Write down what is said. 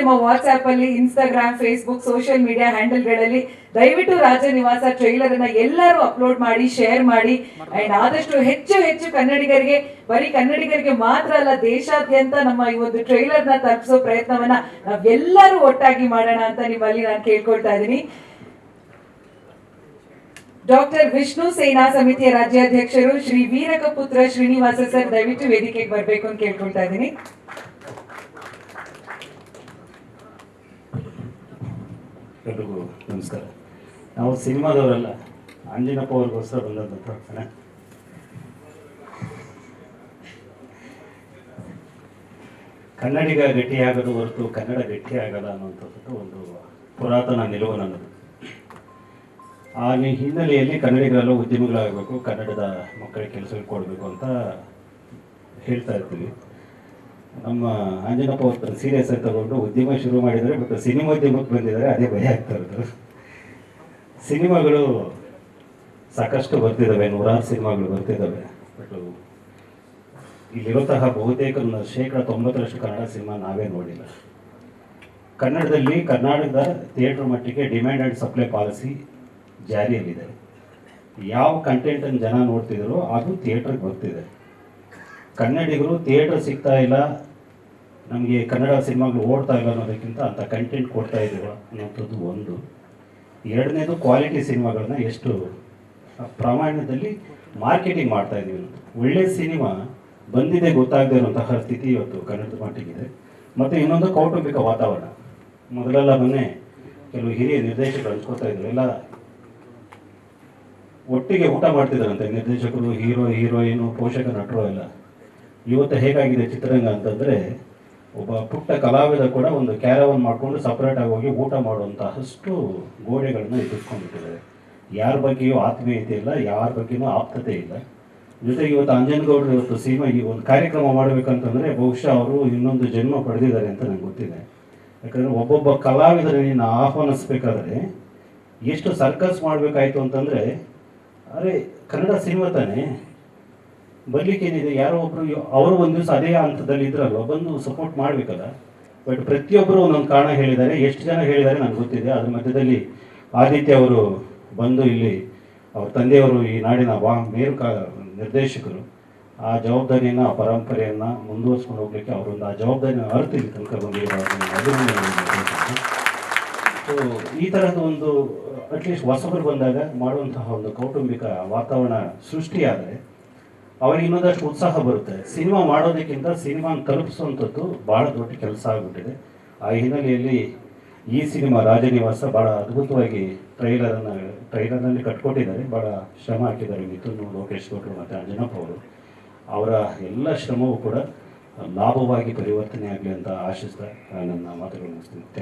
ನಿಮ್ಮ ವಾಟ್ಸ್ಆಪ್ ಅಲ್ಲಿ Instagram Facebook social media ಹ್ಯಾಂಡಲ್ಗಳಲ್ಲಿ ದಯವಿಟ್ಟು ರಾಜ ನಿವಾಸ ಟ್ರೈಲರ್ ಅನ್ನ ಎಲ್ಲರೂ ಅಪ್ಲೋಡ್ ಮಾಡಿ ಶೇರ್ ಮಾಡಿ. ಅಂಡ್ ಆದಷ್ಟು ಹೆಚ್ಚು ಹೆಚ್ಚು ಕನ್ನಡಿಗರಿಗೆ, ಬರೀ ಕನ್ನಡಿಗರಿಗೆ ಮಾತ್ರ ಅಲ್ಲ, ದೇಶಾದ್ಯಂತ ನಮ್ಮ ಈ ಒಂದು ಟ್ರೈಲರ್ನ ತಲುಪಿಸೋ ಪ್ರಯತ್ನವನ್ನ ನಾವೆಲ್ಲರೂ ಒಟ್ಟಾಗಿ ಮಾಡೋಣ ಅಂತ ನಿಮ್ಮಲ್ಲಿ ನಾನು ಕೇಳ್ಕೊಳ್ತಾ ಇದ್ದೀನಿ. ಡಾಕ್ಟರ್ ವಿಷ್ಣು ಸೇನಾ ಸಮಿತಿಯ ರಾಜ್ಯಾಧ್ಯಕ್ಷರು ಶ್ರೀ ವೀರಕಪುತ್ರ ಶ್ರೀನಿವಾಸ ಸರ್ ದಯವಿಟ್ಟು ವೇದಿಕೆಗೆ ಬರಬೇಕು ಅಂತ ಕೇಳ್ಕೊಳ್ತಾ ಇದ್ದೀನಿ. ಎಲ್ರಿಗೂ ನಮಸ್ಕಾರ. ನಾವು ಸಿನಿಮಾದವರಲ್ಲ. ಅಂಜಿನಪ್ಪ ಅವ್ರಿಗೋಸ್ಕರ ಬಂದದ್ದು ಅಣ್ಣ ಕನ್ನಡಿಗ ಗಟ್ಟಿಯಾಗದು ಹೊರತು ಕನ್ನಡ ಗಟ್ಟಿ ಆಗಲ್ಲ ಅನ್ನುವಂಥದ್ದು ಒಂದು ಪುರಾತನ ನಿಲುವು ನನ್ನದು. ಆ ಹಿನ್ನೆಲೆಯಲ್ಲಿ ಕನ್ನಡಿಗರೆಲ್ಲ ಉದ್ಯಮಿಗಳಾಗಬೇಕು, ಕನ್ನಡದ ಮಕ್ಕಳಿಗೆ ಕೆಲಸ ಕೊಡಬೇಕು ಅಂತ ಹೇಳ್ತಾ ಇರ್ತೀವಿ. ನಮ್ಮ ಆಂಜನಪ್ಪ ಅವ್ರ ಸೀರಿಯಸ್ ಆಗಿ ತಗೊಂಡು ಉದ್ಯಮ ಶುರು ಮಾಡಿದರೆ ಬಟ್ ಸಿನಿಮೋದ್ಯಮಕ್ಕೆ ಬಂದಿದ್ದಾರೆ, ಅದೇ ಭಯ ಆಗ್ತಾ ಇರೋದು. ಸಿನಿಮಾಗಳು ಸಾಕಷ್ಟು ಬರ್ತಿದ್ದಾವೆ ನೂರಾರು ಸಿನಿಮಾಗಳು ಬರ್ತಿದ್ದಾವೆ ಬಟ್ ಇಲ್ಲಿರುವಂತಹ ಬಹುತೇಕ ಶೇಕಡ ತೊಂಬತ್ತರಷ್ಟು ಕನ್ನಡ ಸಿನಿಮಾ ನಾವೇ ನೋಡಿಲ್ಲ. ಕನ್ನಡದಲ್ಲಿ ಕರ್ನಾಟಕದ ಥಿಯೇಟರ್ ಮಟ್ಟಿಗೆ ಡಿಮ್ಯಾಂಡ್ ಆ್ಯಂಡ್ ಸಪ್ಲೈ ಪಾಲಿಸಿ ಜಾರಿಯಲ್ಲಿದೆ. ಯಾವ ಕಂಟೆಂಟನ್ನು ಜನ ನೋಡ್ತಿದ್ರು ಅದು ಥಿಯೇಟ್ರಿಗೆ ಬರ್ತಿದೆ. ಕನ್ನಡಿಗರು ಥಿಯೇಟರ್ ಸಿಗ್ತಾ ಇಲ್ಲ ನಮಗೆ ಕನ್ನಡ ಸಿನಿಮಾಗಳು ಓಡ್ತಾ ಇಲ್ಲ ಅನ್ನೋದಕ್ಕಿಂತ ಅಂಥ ಕಂಟೆಂಟ್ ಕೊಡ್ತಾ ಇದ್ದೀವ ಅನ್ನೋಂಥದ್ದು ಒಂದು. ಎರಡನೇದು ಕ್ವಾಲಿಟಿ ಸಿನಿಮಾಗಳನ್ನ ಎಷ್ಟು ಪ್ರಮಾಣದಲ್ಲಿ ಮಾರ್ಕೆಟಿಂಗ್ ಮಾಡ್ತಾ ಇದ್ದೀವಿ. ಒಳ್ಳೆ ಸಿನಿಮಾ ಬಂದಿದೆ ಗೊತ್ತಾಗದೇ ಇರುವಂತಹ ಸ್ಥಿತಿ ಇವತ್ತು ಕನ್ನಡದ ಮಟ್ಟಿಗಿದೆ. ಮತ್ತು ಇನ್ನೊಂದು ಕೌಟುಂಬಿಕ ವಾತಾವರಣ. ಮೊದಲೆಲ್ಲ ಮೊನ್ನೆ ಕೆಲವು ಹಿರಿಯ ನಿರ್ದೇಶಕರು ಅನ್ಕೋತಾ ಇದ್ರು, ಎಲ್ಲ ಒಟ್ಟಿಗೆ ಊಟ ಮಾಡ್ತಿದ್ದಾರಂತೆ ನಿರ್ದೇಶಕರು, ಹೀರೋ, ಹೀರೋಯಿನು, ಪೋಷಕ, ನಟರು ಎಲ್ಲ. ಇವತ್ತು ಹೇಗಾಗಿದೆ ಚಿತ್ರರಂಗ ಅಂತಂದರೆ ಒಬ್ಬ ಪುಟ್ಟ ಕಲಾವಿದ ಕೂಡ ಒಂದು ಕ್ಯಾರವನ್ ಮಾಡಿಕೊಂಡು ಸಪ್ರೇಟಾಗಿ ಹೋಗಿ ಊಟ ಮಾಡುವಂತಹಷ್ಟು ಗೋಡೆಗಳನ್ನ ಎದುರಿಸ್ಕೊಂಡ್ಬಿಟ್ಟಿದ್ದಾರೆ ಯಾರ ಬಗ್ಗೆಯೂ ಆತ್ಮೀಯತೆ ಇಲ್ಲ, ಯಾರ ಬಗ್ಗೆಯೂ ಆಪ್ತತೆ ಇಲ್ಲ. ಜೊತೆಗೆ ಇವತ್ತು ಅಂಜನಗೌಡರು ಇವತ್ತು ಸೀಮಾ ಈ ಒಂದು ಕಾರ್ಯಕ್ರಮ ಮಾಡಬೇಕಂತಂದರೆ ಬಹುಶಃ ಅವರು ಇನ್ನೊಂದು ಜನ್ಮ ಪಡೆದಿದ್ದಾರೆ ಅಂತ ನಂಗೆ ಗೊತ್ತಿದೆ. ಯಾಕಂದರೆ ಒಬ್ಬೊಬ್ಬ ಕಲಾವಿದರನ್ನ ಆಹ್ವಾನಿಸ್ಬೇಕಾದ್ರೆ ಎಷ್ಟು ಸರ್ಕಸ್ ಮಾಡಬೇಕಾಯ್ತು ಅಂತಂದರೆ, ಅರೆ ಕನ್ನಡ ಸಿನಿಮಾ ತಾನೇ. ಬರ್ಲಿಕ್ಕೆ ಏನಿದೆ, ಯಾರೋ ಒಬ್ರು ಅವರು ಒಂದು ದಿವಸ ಅದೇ ಹಂತದಲ್ಲಿ ಇದ್ರಲ್ಲ ಬಂದು ಸಪೋರ್ಟ್ ಮಾಡ್ಬೇಕಲ್ಲ. ಬಟ್ ಪ್ರತಿಯೊಬ್ಬರು ಒಂದೊಂದು ಕಾರಣ ಹೇಳಿದ್ದಾರೆ. ಎಷ್ಟು ಜನ ಹೇಳಿದ್ದಾರೆ ನನಗೆ ಗೊತ್ತಿದೆ. ಅದ್ರ ಮಧ್ಯದಲ್ಲಿ ಆದಿತ್ಯ ಅವರು ಬಂದು ಇಲ್ಲಿ ಅವ್ರ ತಂದೆಯವರು ಈ ನಾಡಿನ ವಾ ಕಾ ನಿರ್ದೇಶಕರು. ಆ ಜವಾಬ್ದಾರಿಯನ್ನು, ಆ ಪರಂಪರೆಯನ್ನು ಮುಂದುವರ್ಸ್ಕೊಂಡು ಹೋಗ್ಲಿಕ್ಕೆ ಅವರೊಂದು ಆ ಜವಾಬ್ದಾರಿನ ಅರ್ಥ ಇಲ್ಲಿ ತನಕ ಸೊ ಈ ಥರದ ಒಂದು, ಅಟ್ಲೀಸ್ಟ್ ಹೊಸಬರು ಬಂದಾಗ ಮಾಡುವಂತಹ ಒಂದು ಕೌಟುಂಬಿಕ ವಾತಾವರಣ ಸೃಷ್ಟಿಯಾದರೆ ಅವರಿಗೆ ಇನ್ನೊಂದಷ್ಟು ಉತ್ಸಾಹ ಬರುತ್ತೆ. ಸಿನಿಮಾ ಮಾಡೋದಕ್ಕಿಂತ ಸಿನಿಮಾ ತಲುಪಿಸುವಂಥದ್ದು ಭಾಳ ದೊಡ್ಡ ಕೆಲಸ ಆಗಿಬಿಟ್ಟಿದೆ. ಆ ಹಿನ್ನೆಲೆಯಲ್ಲಿ ಈ ಸಿನಿಮಾ ರಾಜನಿವಾಸ ಭಾಳ ಅದ್ಭುತವಾಗಿ ಟ್ರೈಲರನ್ನು, ಟ್ರೈಲರ್ನಲ್ಲಿ ಕಟ್ಕೊಟ್ಟಿದ್ದಾರೆ. ಭಾಳ ಶ್ರಮ ಹಾಕಿದ್ದಾರೆ ಮಿಥುನ್, ಲೋಕೇಶ್ ಗೌಡರು ಮತ್ತು ಅಂಜನಪ್ಪ ಅವರು. ಅವರ ಎಲ್ಲ ಶ್ರಮವೂ ಕೂಡ ಲಾಭವಾಗಿ ಪರಿವರ್ತನೆ ಆಗಲಿ ಅಂತ ಆಶಿಸ್ತಾ ನಾನು ನನ್ನ ಮಾತುಗಳು ಮುಗಿಸ್ತೀನಿ.